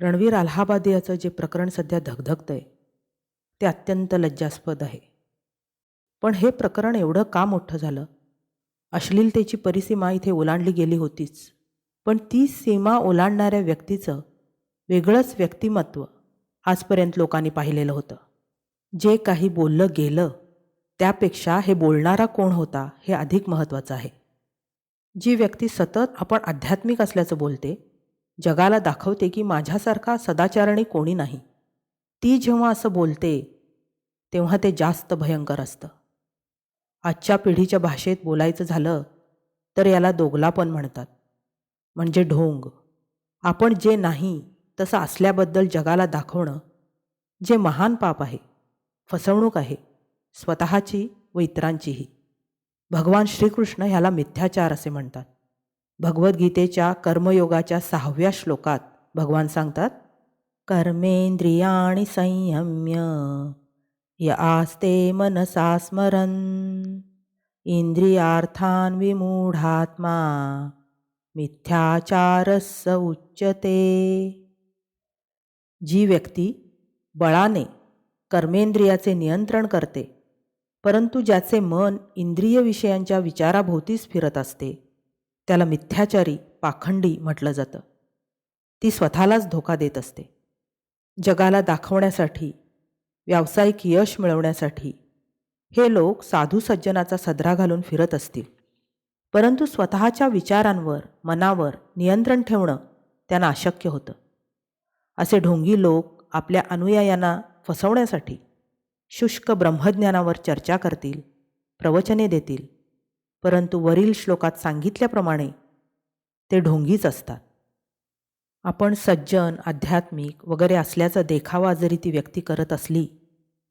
रणवीर अलाहाबादी याचं जे प्रकरण सध्या धगधगतंय ते अत्यंत लज्जास्पद आहे. पण हे प्रकरण एवढं का मोठं झालं? अश्लीलतेची परिसीमा इथे ओलांडली गेली होतीच. पण ती सीमा ओलांडणाऱ्या व्यक्तीचं वेगळंच व्यक्तिमत्व आजपर्यंत लोकांनी पाहिलेलं होतं. जे काही बोललं गेलं त्यापेक्षा हे बोलणारा कोण होता हे अधिक महत्त्वाचं आहे. जी व्यक्ती सतत आपण आध्यात्मिक असल्याचं बोलते जगाला दाखवते की माझ्यासारखा सदाचारणी कोणी नाही. ती जेव्हा असं बोलते तेव्हा ते जास्त भयंकर असतं. आजच्या पिढीच्या भाषेत बोलायचं झालं तर याला दोगलापण म्हणतात. म्हणजे ढोंग. आपण जे नाही तसं असल्याबद्दल जगाला दाखवणं जे महान पाप आहे फसवणूक आहे स्वतःची व इतरांचीही. भगवान श्रीकृष्ण ह्याला मिथ्याचार असे म्हणतात. भगवद्गीतेच्या कर्मयोगाच्या सहाव्या श्लोकात भगवान सांगतात कर्मेंद्रियाणी संयम्य य आस्ते मनसा स्मरन इंद्रियार्थान विमूढात्मा मिथ्याचारस उच्चते जी व्यक्ती बळाने कर्मेंद्रियाचे नियंत्रण करते परंतु ज्याचे मन इंद्रिय विषयांच्या विचाराभोवतीच फिरत असते त्याला मिथ्याचारी पाखंडी म्हटलं जातं. ती स्वतःलाच धोका देत असते. जगाला दाखवण्यासाठी व्यावसायिक यश मिळवण्यासाठी हे लोक साधू सज्जनाचा सदरा घालून फिरत असतील. परंतु स्वतःच्या विचारांवर मनावर नियंत्रण ठेवणं त्यांना अशक्य होतं. असे ढोंगी लोक आपल्या अनुयायांना फसवण्यासाठी शुष्क ब्रह्मज्ञानावर चर्चा करतील प्रवचने देतील परंतु वरील श्लोकात सांगितल्याप्रमाणे ते ढोंगीच असतात. आपण सज्जन आध्यात्मिक वगैरे असल्याचा देखावा जरी ती व्यक्ती करत असली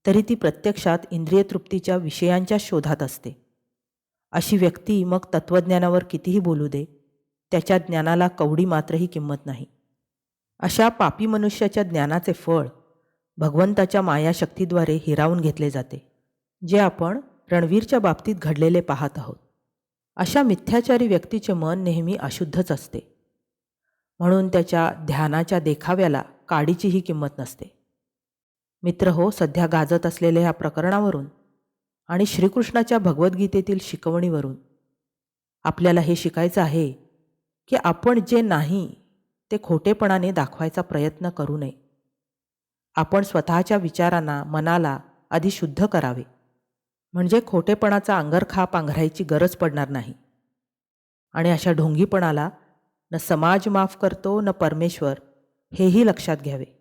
तरी ती प्रत्यक्षात इंद्रिय तृप्तीच्या विषयांच्या शोधात असते. अशी व्यक्ती मग तत्त्वज्ञानावर कितीही बोलू दे त्याच्या ज्ञानाला कवडी मात्रही किंमत नाही. अशा पापी मनुष्याच्या ज्ञानाचे फळ भगवंताच्या मायाशक्तीद्वारे हिरावून घेतले जाते जे आपण रणवीरच्या बाबतीत घडलेले पाहत आहोत. अशा मिथ्याचारी व्यक्तीचे मन नेहमी अशुद्धच असते. म्हणून त्याच्या ध्यानाच्या देखाव्याला काडीचीही किंमत नसते. मित्र हो सध्या गाजत असलेल्या ह्या प्रकरणावरून आणि श्रीकृष्णाच्या भगवद्गीतेतील शिकवणीवरून आपल्याला हे शिकायचं आहे की आपण जे नाही ते खोटेपणाने दाखवायचा प्रयत्न करू नये. आपण स्वतःच्या विचारांना मनाला आधी शुद्ध करावे. म्हणजे खोटेपणाचा अंगरखा पांघरायची गरज पडणार नाही. आणि अशा ढोंगीपणाला न समाज माफ करतो न परमेश्वर हेही लक्षात घ्यावे.